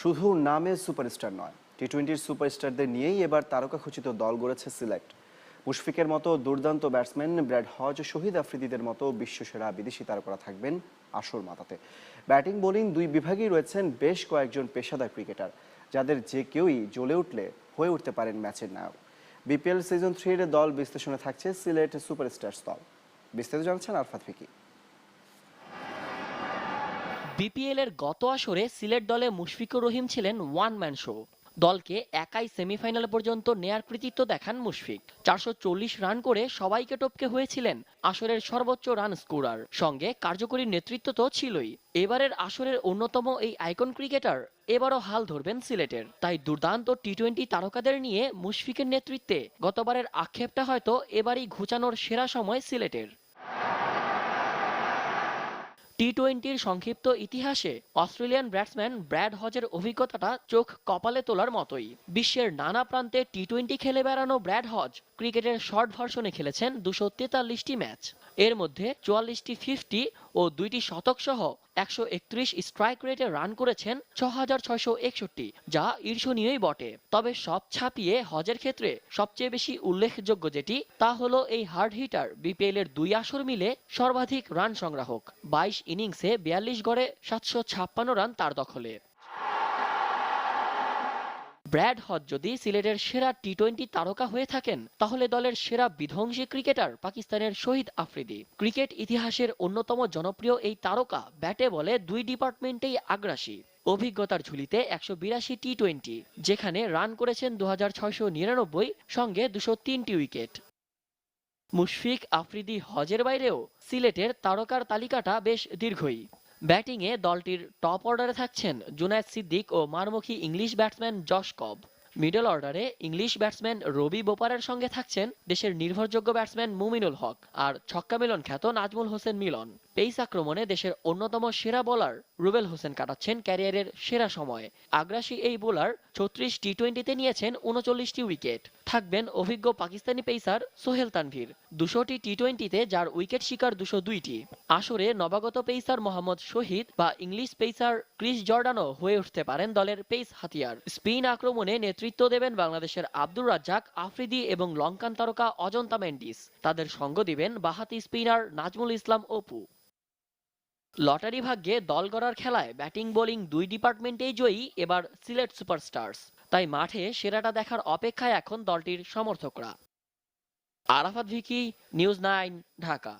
শুধু নামে সুপারস্টার নয় টি টোয়েন্টির সুপারস্টারদের নিয়েই এবার তারকা খচিত দল গড়েছে সিলেক্ট। মুশফিকের মতো দুর্দান্ত ব্যাটসম্যান ব্র্যাড হজ শহীদ আফ্রিদিদের মতো বিশ্বসেরা বিদেশি তারকারা থাকবেন আসর মাথাতে ব্যাটিং, বোলিং দুই বিভাগেই রয়েছেন বেশ কয়েকজন পেশাদার ক্রিকেটার, যাদের যে কেউই জ্বলে উঠলে হয়ে উঠতে পারেন ম্যাচের নায়ক। বিপিএল সিজন থ্রির দল বিশ্লেষণে থাকছে সিলেট সুপারস্টার্স দল। বিস্তারিত জানছেন আরফাত ফিকি বিপিএল এর গত আসরে সিলেট দলে মুশফিকুর রহিম ছিলেন ওয়ান ম্যান শো দলকে একাই সেমিফাইনাল পর্যন্ত নেয়ার কৃতিত্ব দেখান মুশফিক। চারশো চল্লিশ রান করে সবাইকে টপকে হয়েছিলেন আসরের সর্বোচ্চ রান স্কোরার সঙ্গে কার্যকরী নেতৃত্ব তো ছিলই। এবারের আসরের অন্যতম এই আইকন ক্রিকেটার এবারও হাল ধরবেন সিলেটের। তাই দুর্দান্ত টি টোয়েন্টি তারকাদের নিয়ে মুশফিকের নেতৃত্বে গতবারের আক্ষেপটা হয়তো এবারই ঘুচানোর সেরা সময় সিলেটের। টি টোয়েন্টির সংক্ষিপ্ত ইতিহাসে অস্ট্রেলিয়ান ব্যাটসম্যান ব্র্যাড হজের অভিজ্ঞতাটা চোখ কপালে তোলার মতোই। বিশ্বের নানা প্রান্তে টি টোয়েন্টি খেলে বেড়ানো ব্র্যাড হজ ক্রিকেটের শর্ট ভার্সনে খেলেছেন দুশো তেতাল্লিশটি ম্যাচ। এর মধ্যে চুয়াল্লিশটি ফিফটি ও দুইটি শতক সহ একশো একত্রিশ স্ট্রাইক রেটে রান করেছেন ছ ছয়শো একষট্টি, যা ঈর্ষণীয়ই বটে। তবে সব ছাপিয়ে হজের ক্ষেত্রে সবচেয়ে বেশি উল্লেখযোগ্য যেটি, তা হল এই হার্ড হিটার বিপিএল এর দুই আসর মিলে সর্বাধিক রান সংগ্রাহক। বাইশ ইনিংসে বিয়াল্লিশ গড়ে সাতশো ছাপ্পান্ন রান তার দখলে। ব্র্যাড হজ যদি সিলেটের সেরা টি টোয়েন্টি তারকা হয়ে থাকেন, তাহলে দলের সেরা বিধ্বংসী ক্রিকেটার পাকিস্তানের শহীদ আফ্রিদি। ক্রিকেট ইতিহাসের অন্যতম জনপ্রিয় এই তারকা ব্যাটে বলে দুই ডিপার্টমেন্টেই আগ্রাসী। অভিজ্ঞতার ঝুলিতে একশো বিরাশি টি টোয়েন্টি যেখানে রান করেছেন দু হাজার ছয়শো নিরানব্বই সঙ্গে দুশো তিনটি উইকেট। মুশফিক আফ্রিদি হজের বাইরেও সিলেটের তারকার তালিকাটা বেশ দীর্ঘই। ব্যাটিংয়ে দলটির টপ অর্ডারে থাকছেন জুনায়দ সিদ্দিক ও মারমুখী English batsman Josh Cobb. Middle অর্ডারে ইংলিশ ব্যাটসম্যান রবি বোপারের সঙ্গে থাকছেন দেশের নির্ভরযোগ্য ব্যাটসম্যান মুমিনুল হক আর ছক্কা মিলন খ্যাত নাজমুল হোসেন মিলন। পেস আক্রমণে দেশের অন্যতম সেরা বোলার রুবেল হোসেন কাটাচ্ছেন ক্যারিয়ারের সেরা সময়। আগ্রাসী এই বোলার ছত্রিশ টি টোয়েন্টিতে নিয়েছেন উনচল্লিশটি উইকেট। থাকবেন অভিজ্ঞ পাকিস্তানি পেসার সোহেল তানভীর। দুশোটি টি টোয়েন্টিতে যার উইকেট শিকার দুশো দুইটি আসরে নবাগত পেসার মোহাম্মদ শহীদ বা ইংলিশ পেসার ক্রিস জর্ডানও হয়ে উঠতে পারেন দলের পেস হাতিয়ার। স্পিন আক্রমণে নেতৃত্ব দেবেন বাংলাদেশের আব্দুর রাজ্জাক, আফ্রিদি এবং লঙ্কান তারকা অজন্তা মেন্ডিস। তাদের সঙ্গ দিবেন বাহাতি স্পিনার নাজমুল ইসলাম অপু। লটারি ভাগ্যে দল গড়ার খেলায় ব্যাটিং, বোলিং দুই ডিপার্টমেন্টেই জয়ী এবার সিলেট সুপারস্টার্স। তাই মাঠে সেরাটা দেখার অপেক্ষায় এখন দলটির সমর্থকরা। Arafat Vicky, news nine, Dhaka.